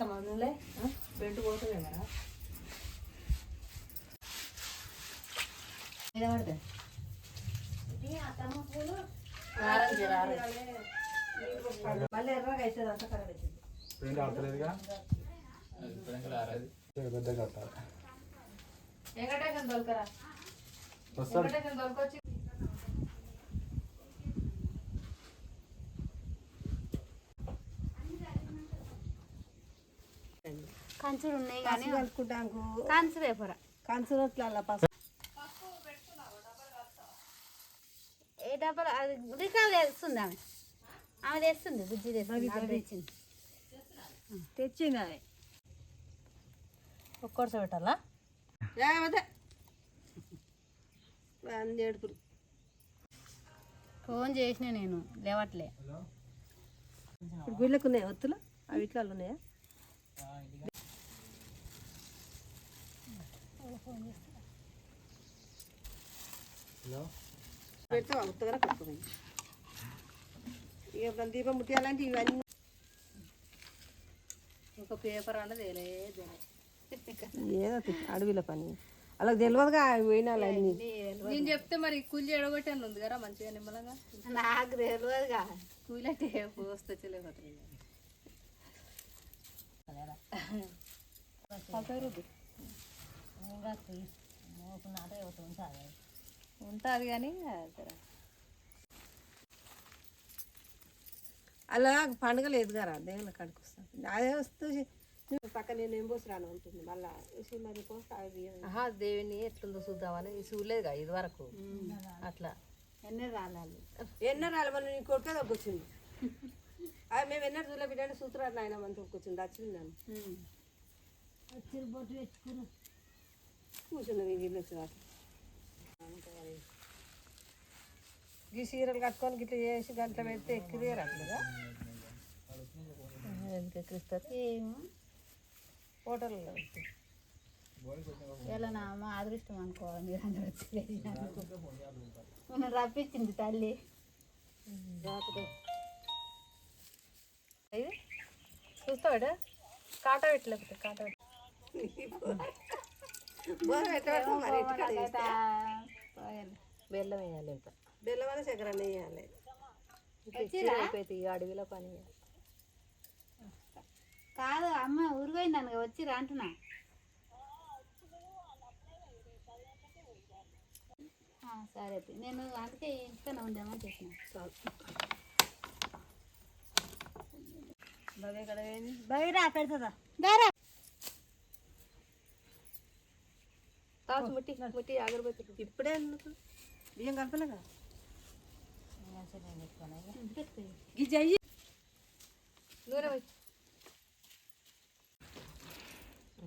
మనలే బెండు పోతుంది కదా మీద మళ్ళీ ఎర్రగా అవుతుంది అంత అవుతుంది దొరకరా? దొరకొచ్చి కంచులు ఉన్నాయి కానీ పసుపు ఏ డబ్బలు? అది తెస్తుంది ఆమె. ఆమె తెస్తుంది బుజ్జి తెచ్చింది. పెట్టాలా? ఏడుపులు ఫోన్ చేసిన నేను లేవట్లే. ఇప్పుడు గుళ్ళకు ఉన్నాయా ఒత్తులు? అవి ఇట్లా ఉన్నాయా? పెడతావా ఉత్తగా పెట్టుకోండి ఇక దీపం ముట్టియాలంటే ఇవన్నీ ఒక పేపర్ అన్నది లేదు ఏదో అడవిలో పని. అలా తెలియదుగా పోయినాలు అన్నీ. నేను చెప్తే మరి కూలి ఎడగొట్టాను ఉంది కదా మంచిగా నిమ్మలంగా. నాకు తెలియదుగా కూలి అంటే పోస్తే చెల్లిపోతుంది ఉంటుంది కానీ జర అలా పండుగ లేదు కదా దేవుళ్ళ కాడికి వస్తాను అదే వస్తూ పక్క నేను ఏం పోసి రాను ఉంటుంది మళ్ళా మరి పోసి అవి బియ్యం ఆహా దేవుని ఎట్లుందో చూద్దామని చూడలేదుగా ఇది వరకు. అట్లా. ఎన్ని రాలాలి? ఎన్నో రాలి మళ్ళీ నీ కొడుకే తగ్గొచ్చింది అది మేము ఎన్నో చూడలే బిడ్డ సూత్రాలు నాయన మన తొక్కొచ్చింది వచ్చింది నన్ను. కూర్చున్నది వీళ్ళు వచ్చి వాటి ఈ చీరలు కట్టుకొని గిట్ల చేసి గంటలు పెడితే ఎక్కిదే రాట్లేదా ఎందుకు ఎక్కిస్తారు ఏమో హోటల్లో ఇలా నా మా అదృష్టం అనుకోవాలి మీరు అందరూ వచ్చి. రప్పించింది తల్లి. చూస్తావాడా కాటా పెట్టలేకపోతే కాటా బెల్లం వేయాలి ఇంత బెల్లం అనే చక్కెర వేయాలి అడవిలో పని కాదు అమ్మ ఊరిపోయింది వచ్చిరా అంటున్నా సరే అయితే. నేను అందుకే ఇంట్లోనే ఉందామని చెప్పిన బాబే ఇక్కడ ఏంది బయట పెడుతుందా దారా తాచు ముట్టి ముట్టి అగరబత్తి ఇప్పుడే ఎందుకు? బియ్యం కలపలే కదా ఈ చెయ్యి నూనె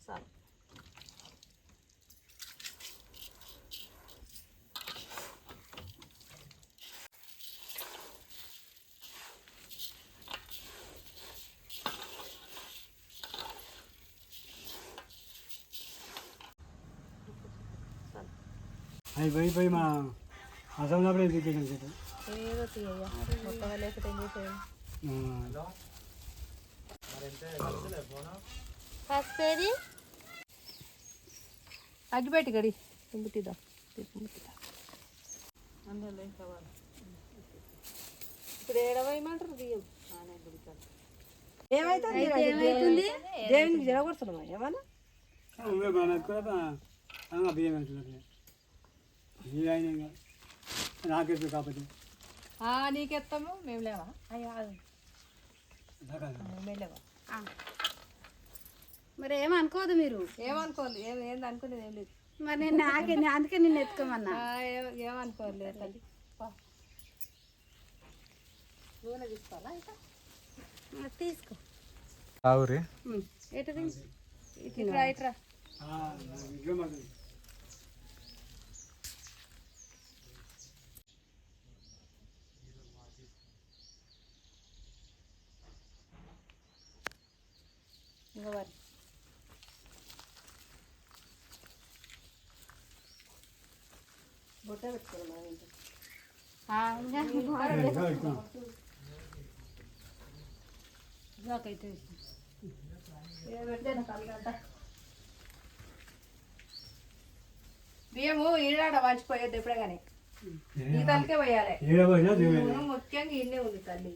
చాలు అవి పోయి పోయి మా అసలు ఏదో తీయ్యా మొత్తం లేకపోతే ఏం చేసేది పసుపేది అగ్గిపెట్టి గడి. ముట్టిద్దాం ఇప్పుడు ఏడవేయమంటారు బియ్యం. ఏమైతే ఏమైతుంది? దేవునికి జరగొడుతున్నామా ఏమన్నా? బియ్యం నాకెత్తు కాకపోతే నీకెత్తాము? మేము లేవా? అయ్యా. మేము లేవా? మరి ఏమనుకోదు మీరు? ఏమనుకోవాలి ఏం ఏంది అనుకునేది ఏం లేదు. మరి నేను నాకే అందుకే నిన్ను ఎత్తుకోమన్నా. ఆ, ఏం- ఏమనుకోవాలి తల్లి. పా. నూనె తీసుకోవాలా ఇంకా? మరి తీసుకో. ఆవురి. ఎటుది ఇట్రా ఇట్రా ఆ, ఇంట్లో మాత్రం. ఇంకా మరి బొట్ట పెట్టుకోవాలి ఆ, ఇంకా ఇంకా ఎక్కువ. ఇదాకైతే బియ్యము ఈడాడ మర్చిపోయేది ఎప్పుడే కానీ ఈ తలకే పోయాలి. ముఖ్యంగా ఇన్నే ఉంది తల్లి.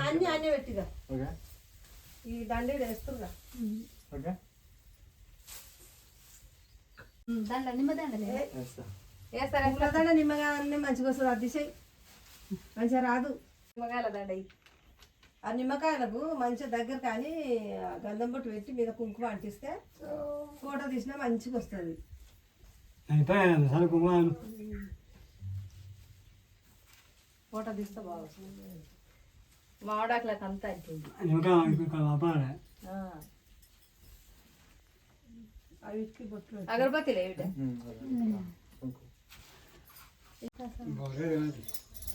అన్ని అన్నీ పెట్టిగా ఓకే. ఈ దండి వేస్తున్నా. ఓకే. దాంట్లో నిమ్మదండలే వేస్తా. వేస్తారు? దండ నిమ్మకాయ అన్నీ మంచిగా వస్తుంది అతిశయ్ మంచిగా రాదు. నిమ్మకాయల దండ. ఆ నిమ్మకాయలకు మంచిగా దగ్గర కానీ గంధం బొట్టు పెట్టి మీద కుంకుమ అంటిస్తే ఫోటో తీసినా మంచిగా వస్తుంది. ఫోటో తీస్తే బాగా వస్తుంది. మామిడాకులకు అంతా అంటుంది ఇంకా అవిటికి బొట్లు అగరబత్తి లేవిట.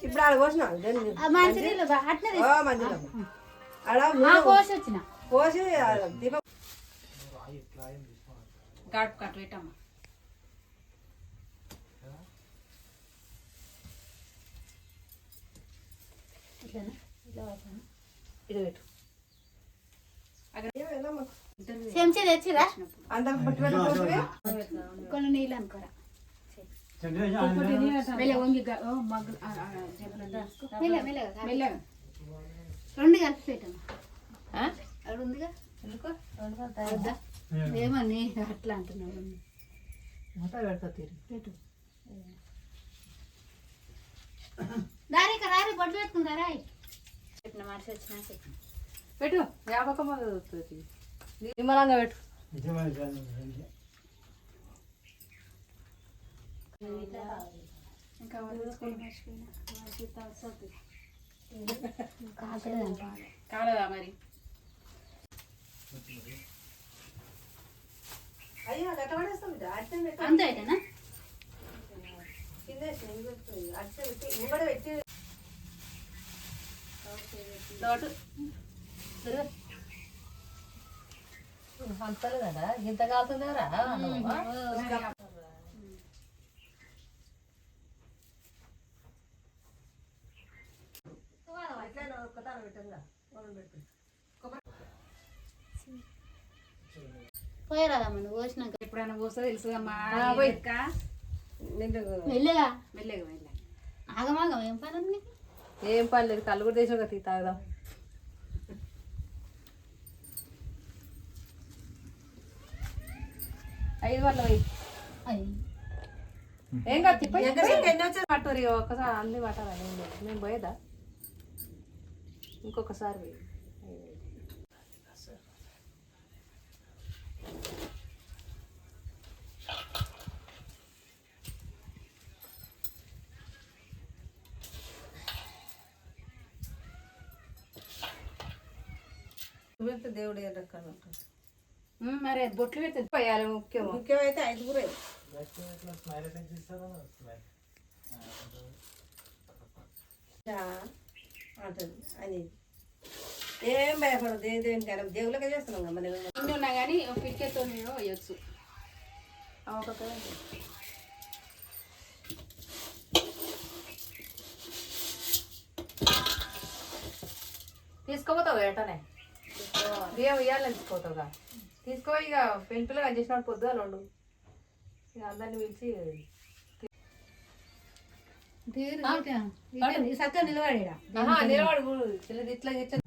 ఇప్పుడు ఆడ పోసిన పోసి ఆ దీపం గడుపు కట్టు పెట్టమ్మా. ఇట్లనా? చెంచా తెచ్చిరా? కొన్ని నీళ్ళు అనుకోరా. రెండు కలిపి పెట్టమ్మా. అక్కడ ఉందిగా? ఎందుకు? వద్దా? ఏమని అట్లా అంటున్నావు మొత్తం పెడతా తీరు. పెట్టు. దారి రారి బొడ్డు పెట్టుకుంటారా? చెప్పిన మనిషి వచ్చినా చెప్పిన పెట్టు జ్ఞాపకం అవుతుంది నిమ్మలంగా పెట్టు. ఇంకా కాలేదా మరి? అంతే అయితేనా? ఇంత కాలుతుందేరా పోయరాదమ్మ నువ్వు పోసినాక ఎప్పుడైనా పోస్తే తెలుసుగా మా ఆ, పోయి. ఎక్క. నిండుగా మెల్లగా. మెల్లగా మెల్లగా. ఆగమాగం ఏం పని ఉంది? నీకు? ఏం పని లేదు కళ్ళు కూడా తీసావు కదా తాగుదాం. ఐదు అయ్యి ఏం కాదు తిప్ప ఎన్ని వచ్చారు పట్టురు ఇక ఒక్కసారి అన్ని లేదు. మేము పోయేదా? ఇంకొకసారి పోయి దేవుడు ఏ ఉంటాడు ఉమ్, మరి బొట్లు పెడితే పోయాలి ముఖ్యం ముఖ్యమైతే ఐదుగురే అంటది అని. ఏం భయపడదు దేని దేని కానీ దేవుళ్ళకే చేస్తున్నాం కదా మనం ఇన్ని ఉన్నా కానీ పిరికెతో వేయచ్చు తీసుకోపోతావు వెంటనే బియ్యం ఇవ్వాలని తీసుకోతావుగా తీసుకో ఇక పెళ్ళి పిల్లగా చేసినప్పుడు పొద్దుగా రెండు ఇక అందరిని పిలిచి చక్కగా నిలబడి ఆహా, నిలబడు. ఇట్లా ఇట్లా.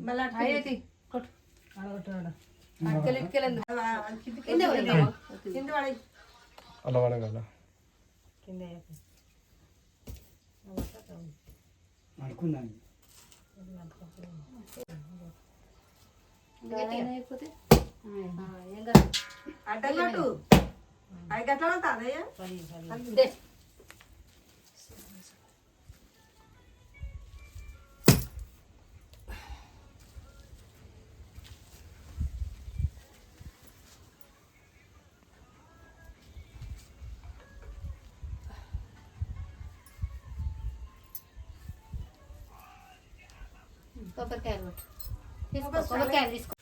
మెల్లగా కొట్టు. ఇటుకెళ్ళి కింద పడేయ్. అలా పడగల అనుకున్నాను కాదు. అడ్డం కొట్టు అవి గట్ల పడతా తీసుకో కొబ్బరికాయలు తీసుకో.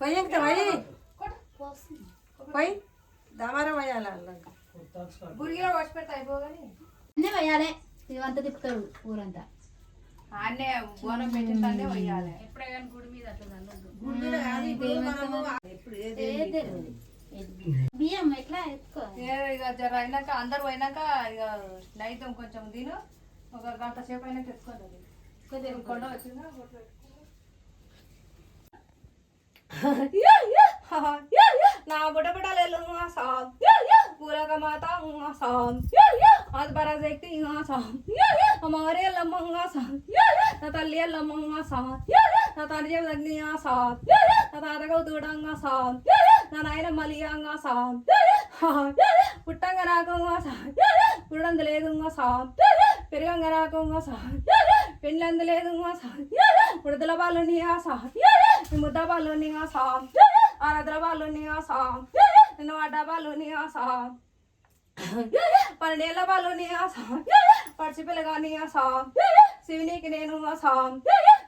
పోయి ఎక్కుతా పోయి. పోయి. దమారం వేయాలి గురిగిలో వచ్చి పెడితే అయిపోగాని. అన్నీ వేయాలి ఇవంతా తిప్పుతాడు ఊరంతా. ఆడనే బోనం ఎప్పుడే కానీ గుడి మీద అట్లా చల్లొద్దు. గుడి మీద కాదు ఇప్పుడు మనము ఎప్పుడు ఏది ఏ తెలియదు. బియ్యం ఎట్లా ఎత్తుకో? ఏ ఇక జర అయినాక అందరు పోయినాక ఇక నైతం కొంచెం తిను. ఒక గంట సేపు అయినాక ఎత్తుకోండి కొంచెం కొండ వచ్చిందా. నా బుట్ట బుట్టలు సాం. పూలక మాత సాం. అది పరాశక్తి సాం అమ్మవారి ఎల్లమ్మంగా సాం నా తల్లి ఎల్లమ్మంగా సాం నా తండ్రి చెబుతగ్ని సాం నా తాత గౌతుడంగా సాం నా నాయన మలియంగా సాం పుట్టంగా రాకంగా సాం పుడందు లేదుగా సాం పెరుగంగా రాకంగా సాం పెళ్ళందు లేదుగా సాం ఉడతల బాలు నీ సాం ముద్ద బాలు నీ సాం ఆరాధ్ర బాలు నిన్న వాడ బాలు నీ పన్నెండేళ్ళ బాలు నీ సాం పడిచి పిల్లగా నీ సాం శివునికి నేను సాం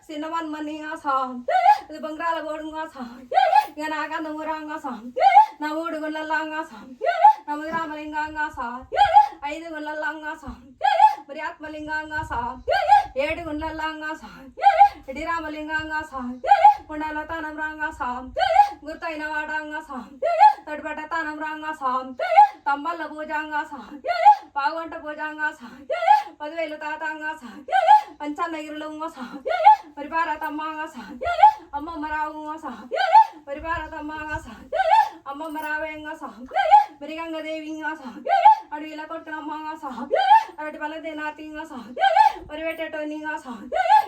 సిన్నమన్మని సాం ఇది బంగారాల గోడుగా సాం ఇక నాకంద ఊరంగా సాం నా మూడు గుళ్ళల్లాగా సాం నా ముది రామలింగంగా సాం ఐదు గుళ్ళల్లాగా సాం మరి ఆత్మలింగంగా సాం ఏడు గుండ్లల్లాగా సాం ఇడి రామలింగంగా సాం కుండాల తానం రాంగా సాం గుర్తైన వాడంగా సాం తడిపట్ట తానం రాంగా సాం తంబల్ల పూజంగా సాం పాగొంట పూజంగా సాం పదివేలు తాతంగా సాం పంచన్నగిరులు సాం మరి భారతమ్మంగా సాం అమ్మమ్మ రావుగా సాం మరి భారతమ్మగా సాం అమ్మమ్మ రావేంగా సాం మరి గంగదేవింగా సాం అడవిల కొట్టునమ్మగా సాం అరటి వల్ల దేనాతింగా సాగు మరి పెట్టేటోనిగా సాం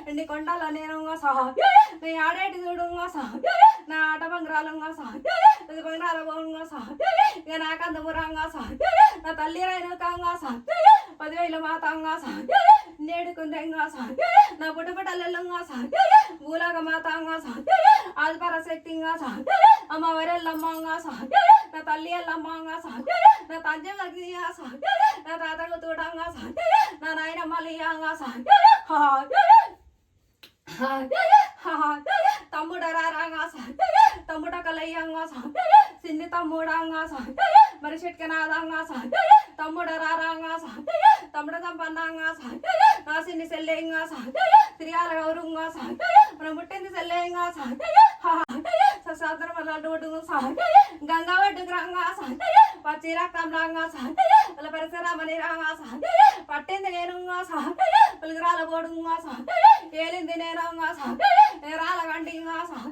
ఎండి కొండల నేనుగా సాం నీ ఆడేటి చూడుగా సాం నా ఆట బంగారంగా సాగు ఇది బంగార బోంగా సాం ఇక నా కందమురంగా సాగు నా తల్లి రైనకంగా సాగు పదివేల మాతంగా సాం నేడుకుందంగా సాగే నా పుట్టుపటల్లెల్లంగా సాగే మూలాగ మాతంగా సాగే ఆల్పర శక్తిగా సాగే అమ్మ వరెల్లమ్మంగా సాం నా తల్లి ఎల్లమ్మంగా సాగే నా తండ్రి మగ్గిగా సాం నా తాతకు తూడంగా సాగే నా నాయన మలియంగా హాగే తమ్ముడ రారాగా సాగే తమ్ముడ కలయ్యంగా సాగే సిన్ని తమ్ముడంగా సాగే మరి చిట్కనాదంగా సాం తమ్ముడ రారాంగా సాం తమ్ముడ సంపన్నంగా సాం నాసిని సిన్ని సెల్లెంగా సాం తిరిగాల గౌరవంగా సాం మనం పుట్టింది సెల్లెంగా సాం ససాంతరం లడ్డు సాం గంగా వడ్డు రాంగా సాం పచ్చి రక్తం రాంగా సాం వాళ్ళ పరిసరమని రంగా సాం పట్టింది నేనుగా సాం పులిగిరాల బోడుగా మాసం. ఏలింది నేను మాసం. రాల గంటిగా మాసం.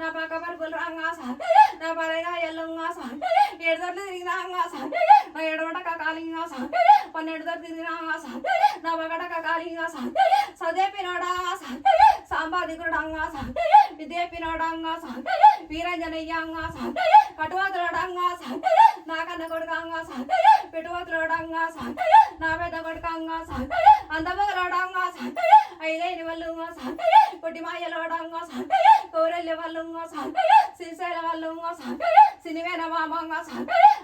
నా పక్క పరుపులు రంగా నా పరగా ఎల్లంగా సాం ఏడు దొరలు తిరిగినాగా నా ఏడవటక కాలింగా సాం పన్నెండు దొరలు తిరిగినాగా సాం నా పగటక కాలింగా సాం సదేపినోడా సాం సాంబాదికుడంగా సాం విద్యపినోడంగా వీరంజనయ్యంగా సాం కటువతులడంగా సాం కొడుకంగా సాం నా పెద్ద కొడుకంగా అందమగలడంగా ఐదైన వల్లుగా సాం మాయలోడంగా సాం కోరెల్లి వల్లుగా శ్రీశైల మామంగా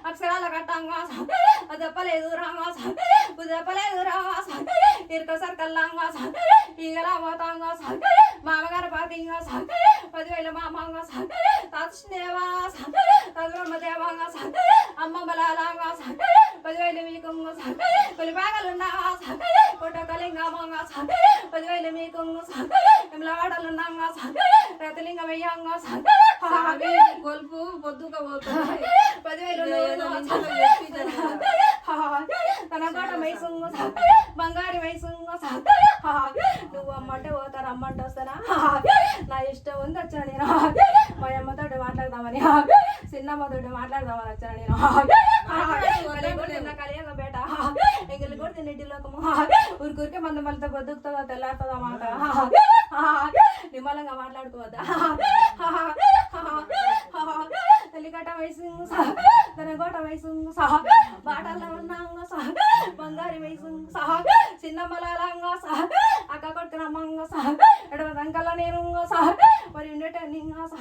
అక్షరాల కట్టంగా సాం అదప్పలేదు రాంగా సాం రాంగా ఇరుక సర్కల్లాంగా సాం ఈగల మోతంగా సాం మామగారు పాతింగా సాం పదివేల మామంగా సాం తాతృష్ణేవా సాం తదుబ్రహ్మదేవంగా సాం అమ్మమ్మలాలంగా సాం పదివేలు మీకుంగా సాం కొలిపాగలున్నాగా సాం కొట్టకలింగమంగా సాం పదివేలు మీకుంగా సాం ఎమ్లవాడలున్నాగా సాం రతలింగమయ్యంగా సాం స్వామి కొలుపు పొద్దుక పోతుంది. పదివేలు ఏదో నువ్వు బంగారు చెప్పి నువ్వు అమ్మంటే పోతా అమ్మంటే వస్తానా నా ఇష్టం ఉంది వచ్చాను నేను. మా అమ్మతోటి మాట్లాడదామని. చిన్నమ్మతోటి మాట్లాడదామని వచ్చాను నేను. కలియక బేట ఎంగిలి కూడా తిన్నిటి లోకము. ఊరికూరికే మంద మళ్ళీ బతుకుతుందా తెల్లారుతుందా మాట? నిమ్మలంగా మాట్లాడుకోవద్దా? తల్లికట్ట వయసు తన గోట వయసు బాటల్లో ఉన్నాంగా సహా వయసు. సహా. చిన్న మలాలంగా సహా. అక్క కొడుకున మంగ సా ఎడమ దంకల నేను సా మరి ఉండేట నింగ సా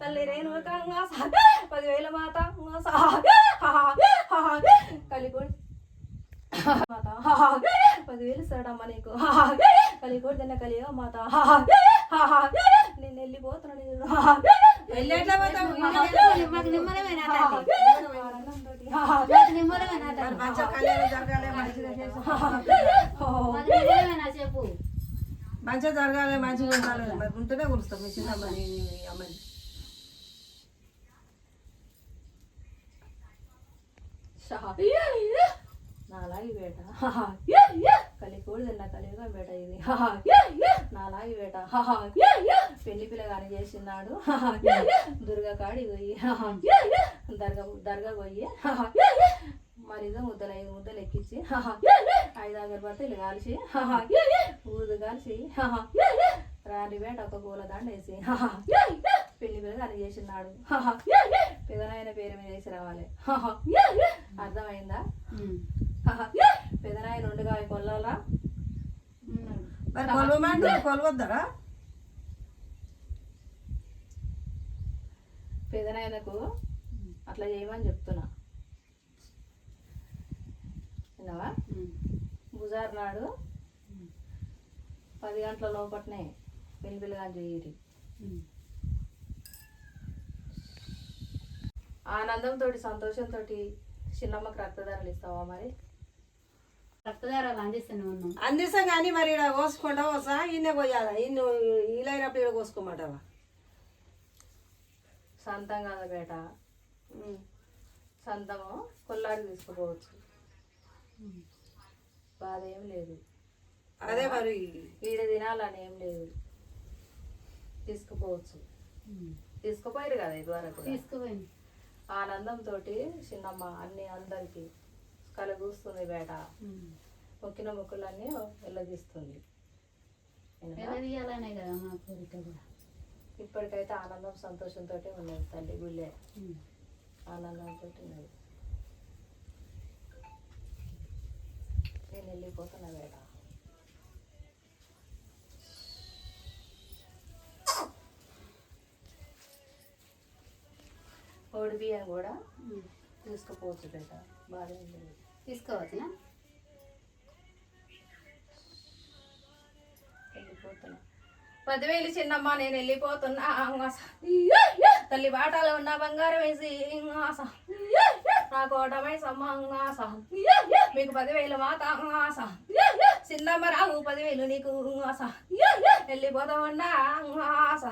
తల్లి రేణు కంగ సా పదివేల మాత సా కలికొడి మాత పదివేలు ఇస్తాడమ్మా నీకు. కలికోటి తిన్న కలియో మాత. నేను. వెళ్ళిపోతున్నాను నిమ్మలమైన నిమ్మలమైన చెప్పు మంచిగా జరగాలి మంచిగా ఉండాలి. మరి ఉంటేనే కొలుస్తాం. మీ చిన్నమ్మని మీ అమ్మని నాలాగి వేట. కలికోడి తిన్న కలిగా వేట ఇది. నాలాగి వేట. పెళ్ళి పిల్లగాని చేసినాడు. దుర్గా కాడి పోయి దర్గా దర్గా పోయి. మరిదో ముద్దలు ఐదు ముద్దలు ఎక్కించి ఐదు అగరబత్తీలు కాల్చి ఊదు కాల్చి రాని వేట ఒక పూల దండ వేసి పెళ్ళి పిల్లగాని చేసినాడు. పెదనాయన పేరు మీద వేసి రావాలి. అర్థమైందా? పెదనాయన ఉండగా కొల్లాలా? కొలవద్దరా? పెదనాయనకు అట్లా చేయమని చెప్తున్నా. విన్నావా బుజార్ నాడు పది గంటల లోపట్నే పెళ్ళి పిల్లగా చేయరి ఆనందంతో సంతోషంతో చిన్నమ్మకి రక్తదానాలు ఇస్తావా మరి? రక్తదారాలు అందిస్తూనే అందిస్తాం కానీ మరి ఇక్కడ కోసుకుంటా వస్తా ఇన్నే పోయాలా ఇన్ని ఇలైనప్పుడు ఇక్కడ కోసుకోమంటావా? సంతం కదా బేట. సంతము కొల్లాడికి తీసుకుపోవచ్చు. బాధ ఏం లేదు. అదే మరి. ఈడ తినాలని ఏం లేదు. తీసుకుపోవచ్చు. తీసుకుపోయారు కదా ఇదివరకు తీసుకుపోయింది. ఆనందంతో చిన్నమ్మ అన్ని అందరికి కలగూస్తుంది బేట. మొక్కిన మొక్కులన్నీ వెళ్ళదీస్తుంది ఎగదీయాలనే కదా మా కోరిక కూడా. ఇప్పటికైతే ఆనందం సంతోషంతో ఉన్నది తల్లి గుళ్ళే. ఆనందంతో ఉన్నది. నేను వెళ్ళిపోతున్నా బేట. ఓడి బియ్యం కూడా తీసుకుపోవచ్చు బేట. తీసుకోవచ్చునా వెళ్ళిపోతున్నా. పదివేలు చిన్నమ్మ నేను వెళ్ళిపోతున్నా. తల్లి బాటలో ఉన్న బంగారం వేసి. నా కోటమై సమ్మంగాస మీకు పదివేలు మాత అంగాస. చిన్నమ్మ రావు పదివేలు నీకు అంగాస. వెళ్ళిపోతామన్నా అంగాస.